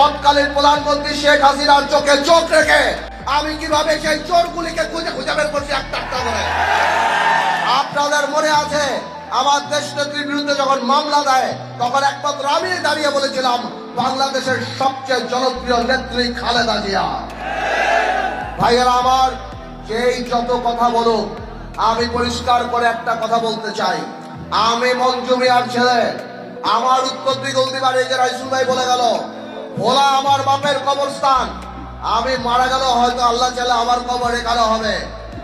তৎকালীন প্রধানমন্ত্রী শেখ হাসিনার চোখে চোখ রেখে আমি কীভাবে সেই চোরগুলিকে খুঁজে খুঁজে বের করছি একটা একটা করে? আপনাদের মনে আছে, আমার দেশ নেত্রীর বিরুদ্ধে যখন মামলা দেয়, তখন একমাত্র আমি দাঁড়িয়ে বলেছিলাম, বাংলাদেশের সবচেয়ে জনপ্রিয় নেত্রী খালেদা জিয়া। ভাইয়েরা আমার, যেই যত কথা বলুক, আমি পরিষ্কার করে একটা কথা বলতে চাই। আমি মঞ্জু মিয়ার ছেলে। আমার উত্তর দিগলদি বাড়ি যে রাইসুল ভাই বলে গেল ভোলা আমার বাপের কবরস্থান। আমি মারা গেল হয়তো আল্লাহ চালে আমার কবর এখানে হবে।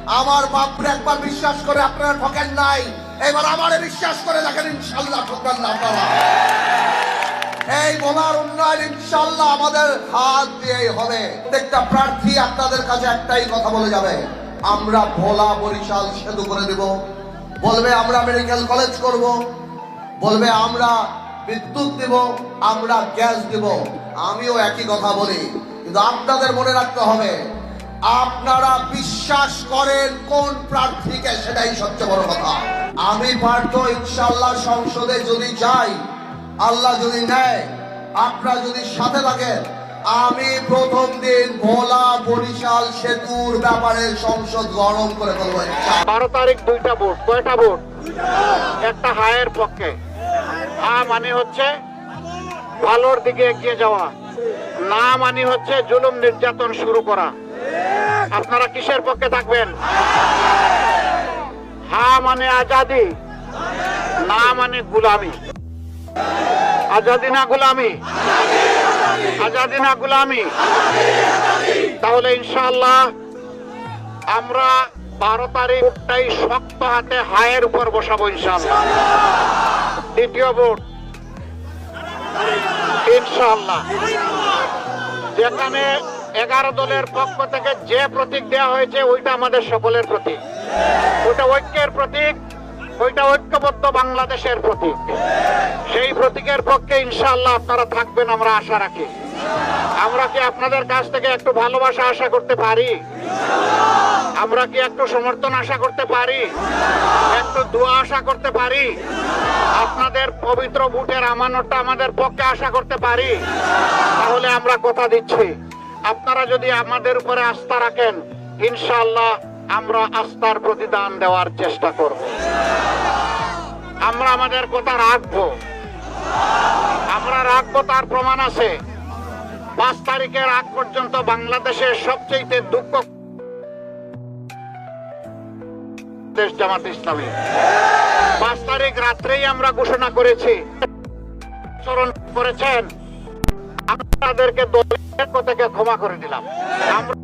আমার বাপরে একবার বিশ্বাস করে আপনারা ঠকেন নাই। এবার আমারে বিশ্বাস করে দেখেন, ইনশাল্লাহ ঠকবেন না আপনারা। এই বলার উন্নয়ন ইনশাল্লাহ আমাদের হাত দিয়েই হবে। প্রত্যেকটা প্রার্থী আপনাদের কাছে একটাই কথা বলে যাবে। আমরা ভোলা বরিশাল সেতু করে দেব। বলবে আমরা মেডিকেল কলেজ করব। বলবে আমরা বিদ্যুৎ দেব, আমরা গ্যাস দেব। আমিও একই কথা বলি, কিন্তু আপনাদের মনে রাখতে হবে, আপনারা বিশ্বাস করেন কোন প্রার্থীকে সেটাই সবচেয়ে বড় কথা। আমি পার্থ ইনশাল্লাহ সংসদে যদি যাই, আল্লাহ যদি নেয়, আপনারা যদি সাথে থাকেন, আমি প্রথম দিন ভোলা বরিশাল সেতুর ব্যাপারে সংসদ গরম করে ফেলব বারো তারিখ দুইটা ভোট, কয়টা ভোট? একটা হায়ের পক্ষে। হা মানে হচ্ছে ভালোর দিকে এগিয়ে যাওয়া। না মানে হচ্ছে জুলুম নির্যাতন শুরু করা। আপনারা কিসের পক্ষে থাকবেন? হা মানে আজাদি, না মানে গুলামি। আজাদি না গুলামি? আজাদি না গুলামি? তাহলে ইনশাল্লাহ আমরা বারো তারিখটাই শক্ত হাতে হায়ের উপর বসাবো ইনশাল্লাহ দ্বিতীয় ভোট। ইনশাল্লাহ যেখানে এগারো দলের পক্ষ থেকে যে প্রতীক দেওয়া হয়েছে, ওইটা আমাদের সকলের প্রতীক। ওইটা ঐক্যের প্রতীক, ওইটা ঐক্যবদ্ধ বাংলাদেশের প্রতীক। সেই প্রতীকের পক্ষে ইনশাল্লাহ আপনারা থাকবেন, আমরা আশা রাখি। আমরা কি আপনাদের কাছ থেকে একটু ভালোবাসা আশা করতে পারি? আমরা কি একটু সমর্থন আশা করতে পারি? একটু দোয়া আশা করতে পারি। আপনাদের পবিত্র বুটের আমানতটা আমাদের পক্ষে আশা করতে পারি। তাহলে আমরা কথা দিচ্ছি। আপনারা যদি আমাদের উপরে আস্থা রাখেন ইনশাল্লাহ আমরা আস্থার প্রতিদান দেওয়ার চেষ্টা করব। আমরা আমাদের কথা রাখব। আমরা রাখব তার প্রমাণ আছে। পাঁচ তারিখের আগ পর্যন্ত বাংলাদেশের সবচেয়ে দুঃখ দেশ জামাত ইসলামী। পাঁচ তারিখ রাত্রেই আমরা ঘোষণা করেছি চরণ করেছেন। আপনাদেরকে দলের পক্ষ থেকে ক্ষমা করে দিলাম। আমরা